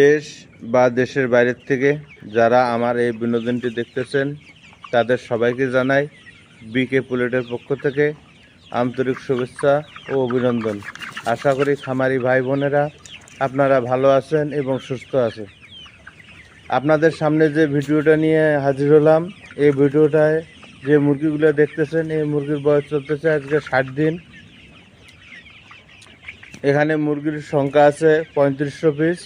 দেশ বা দেশের বাইরের থেকে যারা আমার এই বিনোদনটি দেখতেছেন, তাদের সবাইকে জানাই বিকে পুলেটের পক্ষ থেকে আন্তরিক শুভেচ্ছা ও অভিনন্দন। আশা করি খামারি ভাই বোনেরা আপনারা ভালো আছেন এবং সুস্থ আছেন। আপনাদের সামনে যে ভিডিওটা নিয়ে হাজির হলাম, এই ভিডিওটায় যে মুরগিগুলো দেখতেছেন, এই মুরগির বয়স চলতেছে আজকে ষাট দিন। এখানে মুরগির সংখ্যা আছে পঁয়ত্রিশশো পিস।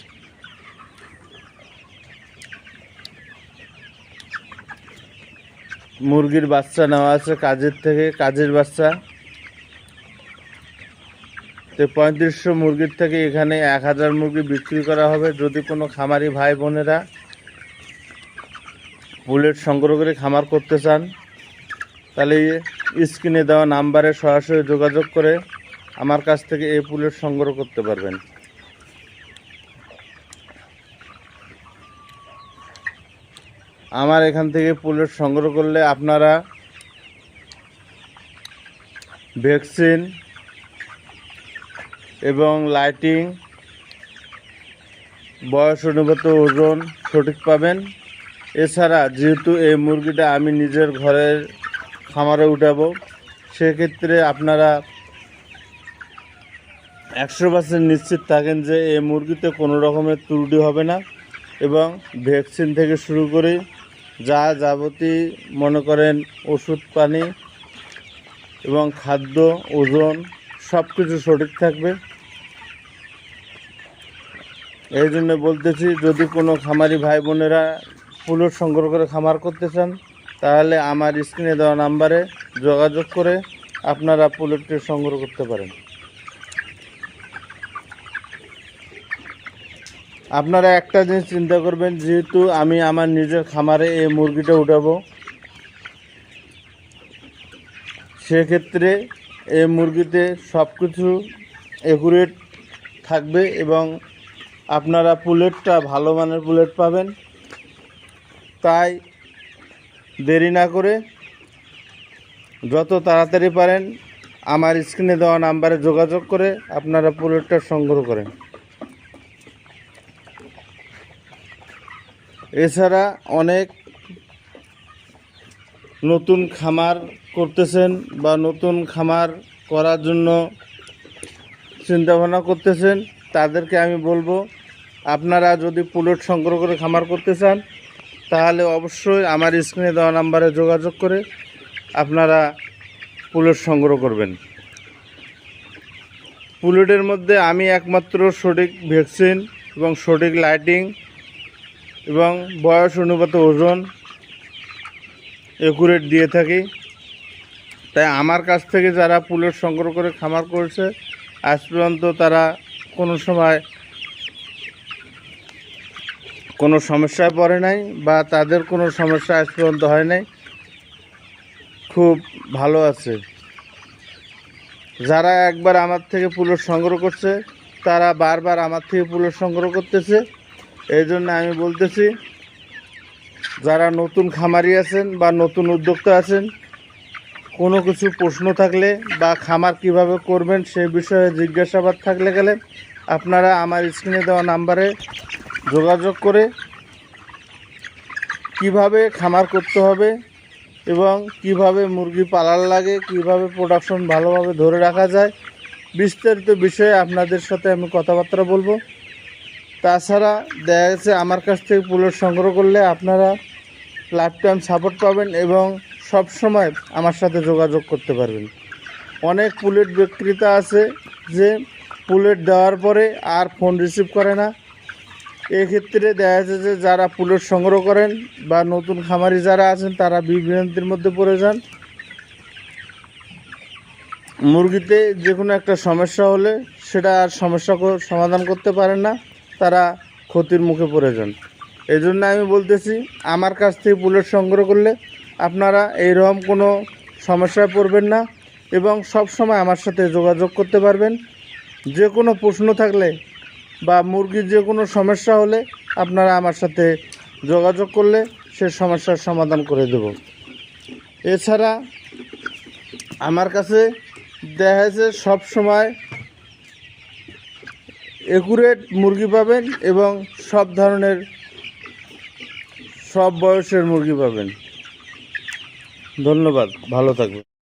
মুরগির বাচ্চা নেওয়া আছে কাজের থেকে, কাজের বাচ্চা। তো পঁয়ত্রিশশো মুরগির থেকে এখানে এক হাজার মুরগি বিক্রি করা হবে। যদি কোনো খামারি ভাই বোনেরা বুলেট সংগ্রহ করে খামার করতে চান, তাহলে স্ক্রিনে দেওয়া নাম্বারে সরাসরি যোগাযোগ করে আমার কাছ থেকে এই পুলেট সংগ্রহ করতে পারবেন। আমার এখান থেকে পুলেট সংগ্রহ করলে আপনারা ভ্যাকসিন এবং লাইটিং, বয়স অনুপাত ওজন সঠিক পাবেন। এছাড়া যেহেতু এই মুরগিটা আমি নিজের ঘরের খামারে উঠাবো, সেক্ষেত্রে আপনারা একশো পার্সেন্ট নিশ্চিত থাকেন যে এই মুরগিতে কোনো রকমের ত্রুটি হবে না এবং ভ্যাকসিন থেকে শুরু করে যা যাবতীয় মনে করেন ওষুধ পানি এবং খাদ্য, ওজন সব কিছু সঠিক থাকবে। এই জন্য বলতেছি, যদি কোনো খামারি ভাই বোনেরা পুলট সংগ্রহ করে খামার করতে চান, তাহলে আমার স্ক্রিনে দেওয়া নাম্বারে যোগাযোগ করে আপনারা পুলটটি সংগ্রহ করতে পারেন। আপনারা একটা জিনিস চিন্তা করবেন, যেহেতু আমি আমার নিজের খামারে এই মুরগিটা উঠাবো, সেক্ষেত্রে এই মুরগিতে সব কিছু একুরেট থাকবে এবং আপনারা পুলেটটা ভালো মানের পুলেট পাবেন। তাই দেরি না করে যত তাড়াতাড়ি পারেন, আমার স্ক্রিনে দেওয়া নাম্বারে যোগাযোগ করে আপনারা পুলেটটা সংগ্রহ করেন। এছাড়া অনেক নতুন খামার করতেছেন বা নতুন খামার করার জন্য চিন্তাভাবনা করতেছেন, তাদেরকে আমি বলব, আপনারা যদি পুলট সংগ্রহ করে খামার করতে চান, তাহলে অবশ্যই আমার স্ক্রিনে দেওয়া নাম্বারে যোগাযোগ করে আপনারা পুলট সংগ্রহ করবেন। পুলেটের মধ্যে আমি একমাত্র সঠিক ভ্যাকসিন এবং সঠিক লাইটিং এবং বয়স অনুপাত ওজন একুরেট দিয়ে থাকি। তাই আমার কাছ থেকে যারা পুলেট সংগ্রহ করে খামার করেছে, আজ পর্যন্ত তারা কোনো সময় কোনো সমস্যায় পড়ে নাই বা তাদের কোনো সমস্যা আজ পর্যন্ত হয় নাই। খুব ভালো আছে। যারা একবার আমার থেকে পুলেট সংগ্রহ করছে, তারা বারবার আমার থেকে পুলেট সংগ্রহ করতেছে। এই জন্য আমি বলতেছি, যারা নতুন খামারি আছেন বা নতুন উদ্যোক্তা আছেন, কোনো কিছু প্রশ্ন থাকলে বা খামার কীভাবে করবেন সে বিষয়ে জিজ্ঞাসাবাদ থাকলে গেলে আপনারা আমার স্ক্রিনে দেওয়া নাম্বারে যোগাযোগ করে কীভাবে খামার করতে হবে এবং কীভাবে মুরগি পালার লাগে, কীভাবে প্রোডাকশন ভালোভাবে ধরে রাখা যায়, বিস্তারিত বিষয়ে আপনাদের সাথে আমি কথাবার্তা বলব। তাছাড়া দেখা যাচ্ছে আমার কাছ থেকে পুলেট সংগ্রহ করলে আপনারা লাইফ টাইম সাপোর্ট পাবেন এবং সব সময় আমার সাথে যোগাযোগ করতে পারবেন। অনেক পুলেট বিক্রেতা আছে যে পুলেট দেওয়ার পরে আর ফোন রিসিভ করে না। এক্ষেত্রে দেখা যাচ্ছে যে যারা পুলেট সংগ্রহ করেন বা নতুন খামারি যারা আছেন, তারা বিভ্রান্তির মধ্যে পড়ে যান। মুরগিতে যে কোনো একটা সমস্যা হলে সেটা আর সমস্যা সমাধান করতে পারেন না। তারা ক্ষতির মুখে পড়ে যান। এই জন্য আমি বলতেছি, আমার কাছ থেকে বুলেট সংগ্রহ করলে আপনারা এইরকম কোনো সমস্যায় পড়বেন না এবং সব সময় আমার সাথে যোগাযোগ করতে পারবেন। যে কোনো প্রশ্ন থাকলে বা মুরগির যে কোনো সমস্যা হলে আপনারা আমার সাথে যোগাযোগ করলে সে সমস্যার সমাধান করে দেব। এছাড়া আমার কাছে দেখা যাচ্ছে সব সময় একুরেট মুরগি পাবেন এবং সব ধরনের সব বয়সের মুরগি পাবেন। ধন্যবাদ ভালো থাকবেন।